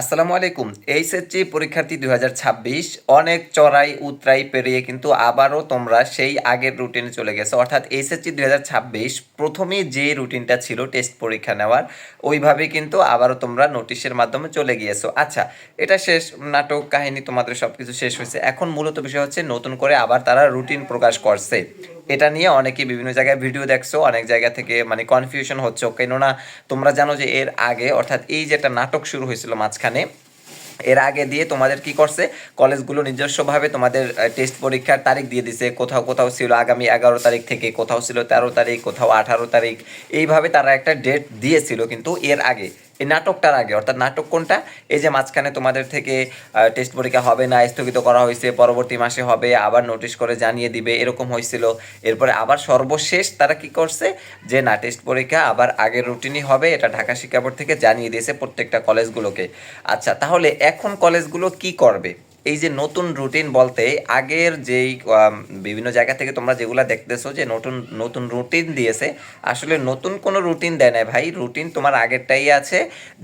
আসসালামু আলাইকুম। এইচএসজি পরীক্ষার্থী দুই হাজার ছাব্বিশ অনেক চড়াই, উতরাই, পেরিয়ে কিন্তু আবারও তোমরা সেই আগের রুটিনে চলে গেছো। অর্থাৎ এইচএসজি দুই প্রথমে যে রুটিনটা ছিল টেস্ট পরীক্ষা নেওয়ার, ওইভাবে কিন্তু আবারও তোমরা নোটিশের মাধ্যমে চলে গিয়েছো। আচ্ছা এটা শেষ নাটক, কাহিনী তোমাদের সব কিছু শেষ হয়েছে। এখন মূলত বিষয় হচ্ছে নতুন করে আবার তারা রুটিন প্রকাশ করছে। এটা নিয়ে অনেকে বিভিন্ন জায়গায় ভিডিও দেখছ, অনেক জায়গা থেকে মানে কনফিউশন হচ্ছে। কেননা তোমরা জানো যে এর আগে অর্থাৎ এই যে একটা নাটক শুরু হয়েছিল মাঝখানে এর আগে দিয়ে তোমাদের কি করছে? কলেজগুলো নিজস্বভাবে তোমাদের টেস্ট পরীক্ষার তারিখ দিয়ে দিছে। কোথাও কোথাও ছিল আগামী এগারো তারিখ থেকে, কোথাও ছিল তেরো তারিখ, কোথাও আঠারো তারিখ। এইভাবে তারা একটা ডেট দিয়েছিল কিন্তু এর আগে। এই নাটকটার আগে, অর্থাৎ নাটক কোনটা? এই যে মাঝখানে তোমাদের থেকে টেস্ট পরীক্ষা হবে না, স্থগিত করা হয়েছে, পরবর্তী মাসে হবে, আবার নোটিশ করে জানিয়ে দিবে, এরকম হয়েছিল। এরপরে আবার সর্বশেষ তারা কি করছে? যে না টেস্ট পরীক্ষা আবার আগের রুটিনই হবে, এটা ঢাকা শিক্ষা বোর্ড থেকে জানিয়ে দিয়েছে প্রত্যেকটা কলেজগুলোকে আচ্ছা তাহলে এখন কলেজগুলো কি করবে? এই যে নতুন রুটিন বলতে আগের যেই বিভিন্ন জায়গা থেকে তোমরা যেগুলো দেখতেছো যে নতুন নতুন রুটিন দিয়েছে, আসলে নতুন কোনো রুটিন দেয় না ভাই। রুটিন তোমার আগেরটাই আছে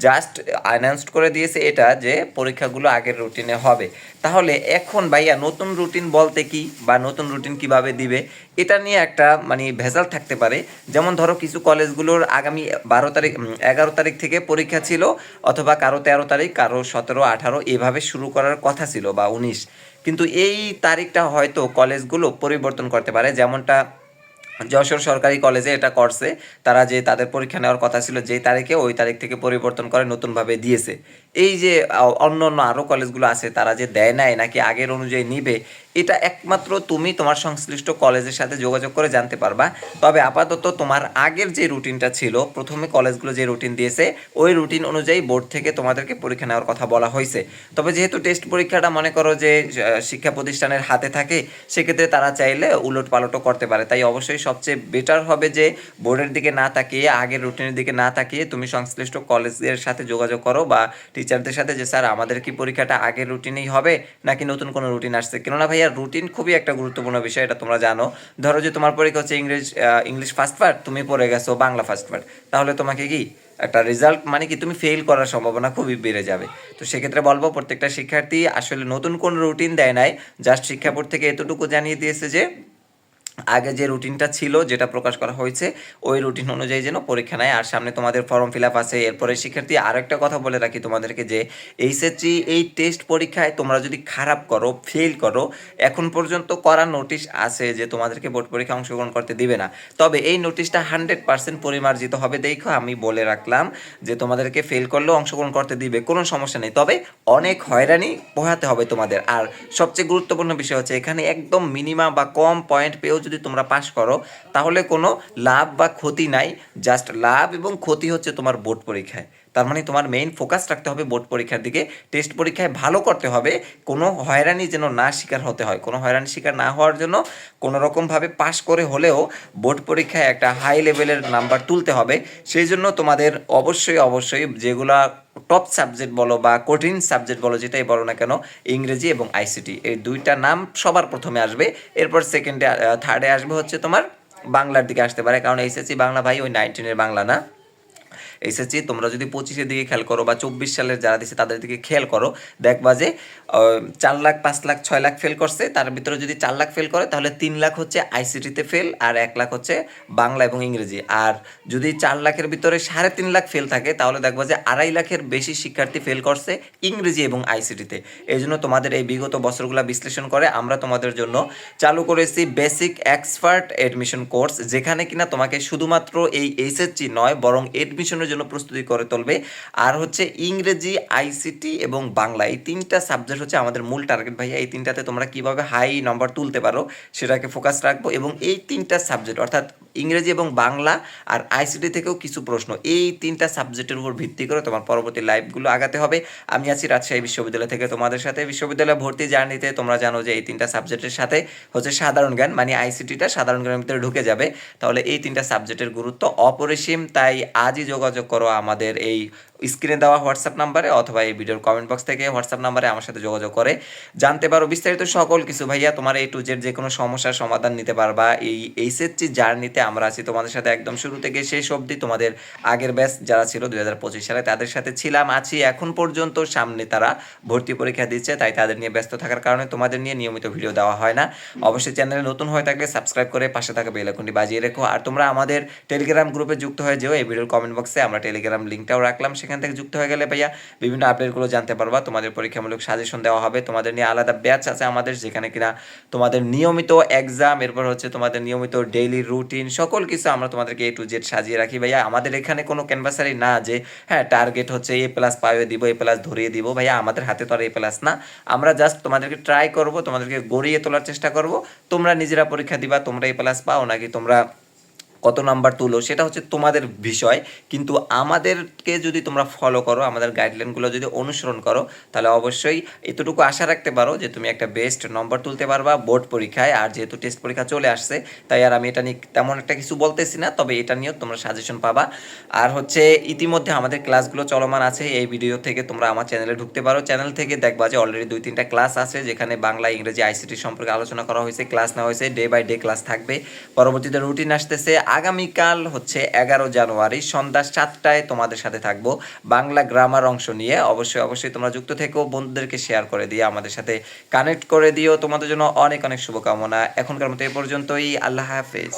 জাস্ট অ্যানাউন্সড করে দিয়েছে এটা যে পরীক্ষাগুলো আগের রুটিনে হবে। তাহলে এখন ভাইয়া নতুন রুটিন বলতে কি বা নতুন রুটিন কীভাবে দিবে, এটা নিয়ে একটা মানে ভেজাল থাকতে পারে। যেমন ধরো কিছু কলেজগুলোর আগামী বারো তারিখ এগারো তারিখ থেকে পরীক্ষা ছিল, অথবা কারও তেরো তারিখ, কারও সতেরো, আঠারো, এভাবে শুরু করার কথা ছিল। বা উনিশ। কিন্তু এই তারিখটা হয়তো কলেজগুলো পরিবর্তন করতে পারে। যেমনটা যশোর সরকারি কলেজে এটা করছে। তারা যে তাদের পরীক্ষা নেওয়ার কথা ছিল, যেই তারিখে ওই তারিখ থেকে পরিবর্তন করে নতুনভাবে দিয়েছে। এই যে অন্য অন্য আরও কলেজগুলো আছে, তারা যে দেয় নাই, নাকি আগের অনুযায়ী নিবে, এটা একমাত্র তুমি তোমার সংশ্লিষ্ট কলেজের সাথে যোগাযোগ করে জানতে পারবা। তবে আপাতত তোমার আগের যে রুটিনটা ছিল, প্রথমে কলেজগুলো যে রুটিন দিয়েছে, ওই রুটিন অনুযায়ী বোর্ড থেকে তোমাদেরকে পরীক্ষা নেওয়ার কথা বলা হয়েছে। তবে যেহেতু টেস্ট পরীক্ষাটা মনে করো যে শিক্ষা প্রতিষ্ঠানের হাতে থাকে, সেক্ষেত্রে তারা চাইলে উলট পালটও করতে পারে। তাই অবশ্যই সবচেয়ে বেটার হবে যে বোর্ডের দিকে না তাকিয়ে, আগের রুটিনের দিকে না তাকিয়ে তুমি সংশ্লিষ্ট কলেজের সাথে যোগাযোগ করো বা টিচারদের সাথে যে, স্যার, আমাদের কি পরীক্ষাটা আগের রুটিনেই হবে নাকি নতুন কোনো রুটিন আসছে? কেননা ভাইয়া, রুটিন খুবই একটা গুরুত্বপূর্ণ বিষয়, এটা তোমরা জানো। ধরো যে, তোমার পরীক্ষা হচ্ছে ইংরেজ ইংলিশ ফার্স্ট পার্ট তুমি পড়ে গেছো বাংলা ফার্স্ট পার্ট তাহলে তোমাকে কি, একটা রেজাল্ট মানে কি, তুমি ফেল করার সম্ভাবনা খুবই বেড়ে যাবে। তো সেক্ষেত্রে বলব, প্রত্যেকটা শিক্ষার্থী আসলে নতুন কোন রুটিন দেয় নাই জাস্ট শিক্ষা বোর্ড থেকে এতটুকু জানিয়ে দিয়েছে যে আগে যে রুটিনটা ছিল যেটা প্রকাশ করা হয়েছে, ওই রুটিন অনুযায়ী যেন পরীক্ষা নেয়। আর সামনে তোমাদের ফর্ম ফিল আপ আছে, এরপরে শিক্ষার্থী আরেকটা কথা বলে রাখি তোমাদেরকে যে এইচএসসি এই টেস্ট পরীক্ষায় তোমরা যদি খারাপ করো ফেল করো, এখন পর্যন্ত করা নোটিশ আছে যে তোমাদেরকে বোর্ড পরীক্ষা অংশগ্রহণ করতে দিবে না। তবে এই নোটিশটা হান্ড্রেড পার্সেন্ট পরিমার্জিত হবে। দেখো আমি বলে রাখলাম যে তোমাদেরকে ফেল করলেও অংশগ্রহণ করতে দিবে, কোনো সমস্যা নেই। তবে অনেক হয়রানি পোহাতে হবে তোমাদের। আর সবচেয়ে গুরুত্বপূর্ণ বিষয় হচ্ছে এখানে একদম মিনিমাম বা কম পয়েন্ট পেয়েও যদি তোমরা পাশ করো, তাহলে কোনো লাভ বা ক্ষতি নাই জাস্ট লাভ এবং ক্ষতি হচ্ছে তোমার বোর্ড পরীক্ষায়। তার মানে তোমার মেইন ফোকাস রাখতে হবে বোর্ড পরীক্ষার দিকে। টেস্ট পরীক্ষায় ভালো করতে হবে, কোনো হয়রানি যেন না শিকার হতে হয়। কোনো হয়রানি শিকার না হওয়ার জন্য কোনো রকমভাবে পাশ করে হলেও বোর্ড পরীক্ষায় একটা হাই লেভেলের নাম্বার তুলতে হবে। সেই জন্য তোমাদের অবশ্যই অবশ্যই যেগুলা টপ সাবজেক্ট বলো বা কঠিন সাবজেক্ট বলো, যেটাই বলো না কেন, ইংরেজি এবং আইসিটি এই দুইটা নাম সবার প্রথমে আসবে। এরপর সেকেন্ডে থার্ডে আসবে হচ্ছে তোমার বাংলার দিকে আসতে পারে, কারণ এসএসসি বাংলা ভাই ওই নাইনটিনের বাংলা না। এসেছি তোমরা যদি পঁচিশের দিকে খেয়াল করো বা চব্বিশ সালের যারা দিচ্ছে তাদের দিকে খেয়াল করো। দেখবা যে চার লাখ, পাঁচ লাখ, ছয় লাখ ফেল করছে। তার ভিতরে যদি চার লাখ ফেল করে, তাহলে তিন লাখ হচ্ছে আইসিটিতে ফেল আর এক লাখ হচ্ছে বাংলা এবং ইংরেজি। আর যদি চার লাখের ভিতরে সাড়ে তিন লাখ ফেল থাকে, তাহলে দেখবা যে আড়াই লাখের বেশি শিক্ষার্থী ফেল করছে ইংরেজি এবং আইসিটিতে এই জন্য তোমাদের এই বিগত বছরগুলো বিশ্লেষণ করে আমরা তোমাদের জন্য চালু করেছি বেসিক এক্সপার্ট এডমিশন কোর্স যেখানে কিনা তোমাকে শুধুমাত্র এই এইচএসসি নয়, বরং এডমিশনের জন্য প্রস্তুতি করে তুলবে। আর হচ্ছে ইংরেজি আইসিটি এবং বাংলা এই তিনটা সাবজেক্ট হচ্ছে আমাদের মূল টার্গেট ভাইয়া। এই তিনটাতে তোমরা কীভাবে হাই নাম্বার তুলতে পারো সেটাকে ফোকাস রাখব এবং এই তিনটা সাবজেক্ট অর্থাৎ ইংরেজি এবং বাংলা আর আইসিটি থেকেও কিছু প্রশ্ন, এই তিনটা সাবজেক্টের উপর ভিত্তি করে তোমার পরবর্তী লাইফগুলো আগাতে হবে। আমি আছি রাজশাহী বিশ্ববিদ্যালয় থেকে তোমাদের সাথে। বিশ্ববিদ্যালয় ভর্তি জার্নিতে তোমরা জানো যে এই তিনটা সাবজেক্টের সাথে হচ্ছে সাধারণ জ্ঞান মানে আইসিটিটা সাধারণ জ্ঞানের ভিতরে ঢুকে যাবে। তাহলে এই তিনটা সাবজেক্টের গুরুত্ব অপরিসীম। তাই আজই যোগাযোগ করো আমাদের এই স্ক্রিনে দেওয়া হোয়াটসঅ্যাপ নাম্বারে অথবা এই ভিডিওর কমেন্ট বক্স থেকে হোয়াটসঅ্যাপ নাম্বারে আমার সাথে যোগাযোগ করে জানতে পারো বিস্তারিত সকল কিছু। ভাইয়া, তোমার এই টু জেড যে কোনো সমস্যার সমাধান নিতে পারবা। এই এইচএসসি জার্নিতে আমরা আছি। তোমাদের সাথে একদম শুরু থেকে শেষ অবধি তোমাদের আগের ব্যাচ যারা ছিল দুই হাজার পঁচিশ সালে, তাদের সাথে ছিলাম, আছি। এখন পর্যন্ত সামনে তারা ভর্তি পরীক্ষা দিচ্ছে, তাই তাদের নিয়ে ব্যস্ত থাকার কারণে তোমাদের নিয়ে নিয়মিত ভিডিও দেওয়া হয় না। অবশ্যই চ্যানেলে নতুন হয়ে থাকলে সাবস্ক্রাইব করে পাশে থাকা বেল বাজিয়ে রেখো। আর তোমরা আমাদের টেলিগ্রাম গ্রুপে যুক্ত হয়ে যেও। এই ভিডিওর কমেন্ট বক্সে আমরা টেলিগ্রাম লিঙ্কটাও রাখলাম। সেখান থেকে যুক্ত হয়ে গেলে ভাইয়া বিভিন্ন আপডেটগুলো জানতে পারবা। তোমাদের পরীক্ষামূলক সাজেশন দেওয়া হবে। তোমাদের নিয়ে আলাদা ব্যাচ আছে আমাদের, যেখানে কিনা তোমাদের নিয়মিত এক্সাম এরপর হচ্ছে তোমাদের নিয়মিত ডেইলি রুটিন সকল কিছু আমরা তোমাদেরকে এ টু জেড সাজিয়ে রাখি ভাইয়া। আমাদের এখানে কোনো ক্যানভাসারি না যে হ্যাঁ টার্গেট হচ্ছে এ প্লাস পাইয়ে দিব এ প্লাস ধরিয়ে দিব। ভাইয়া, আমাদের হাতে তো আর এ প্লাস না। আমরা জাস্ট তোমাদেরকে ট্রাই করব, তোমাদেরকে গড়িয়ে তোলার চেষ্টা করব। তোমরা নিজেরা পরীক্ষা দিবা, তোমরা এ প্লাস পাও নাকি তোমরা কত নাম্বার তুলো, সেটা হচ্ছে তোমাদের বিষয়। কিন্তু আমাদেরকে যদি তোমরা ফলো করো, আমাদের গাইডলাইনগুলো যদি অনুসরণ করো, তাহলে অবশ্যই এতটুকু আশা রাখতে পারো যে তুমি একটা বেস্ট নম্বর তুলতে পারবা বোর্ড পরীক্ষায়। আর যেহেতু টেস্ট পরীক্ষা চলে আসছে, তাই আর আমি এটা নিয়ে তেমন একটা কিছু বলতেছি না, তবে এটা নিয়েও তোমরা সাজেশন পাবা। আর হচ্ছে ইতিমধ্যে আমাদের ক্লাসগুলো চলমান আছে, এই ভিডিও থেকে তোমরা আমার চ্যানেলে ঢুকতে পারো। চ্যানেল থেকে দেখবা যে অলরেডি দুই, তিনটা ক্লাস আছে, যেখানে বাংলা, ইংরেজি আইসিটি সম্পর্কে আলোচনা করা হয়েছে ক্লাস নেওয়া হয়েছে ডে বাই ডে ক্লাস থাকবে। পরবর্তীতে রুটিন আসতেছে। আগামীকাল হচ্ছে এগারো জানুয়ারি, সন্ধ্যা সাতটায় তোমাদের সাথে থাকব। বাংলা গ্রামার অংশ নিয়ে অবশ্যই অবশ্যই তোমরা যুক্ত থেকেও বন্ধুদেরকে শেয়ার করে দিয়ে আমাদের সাথে কানেক্ট করে দিও। তোমাদের জন্য অনেক অনেক শুভকামনা। এখনকার মতো এ পর্যন্তই। আল্লাহ হাফেজ।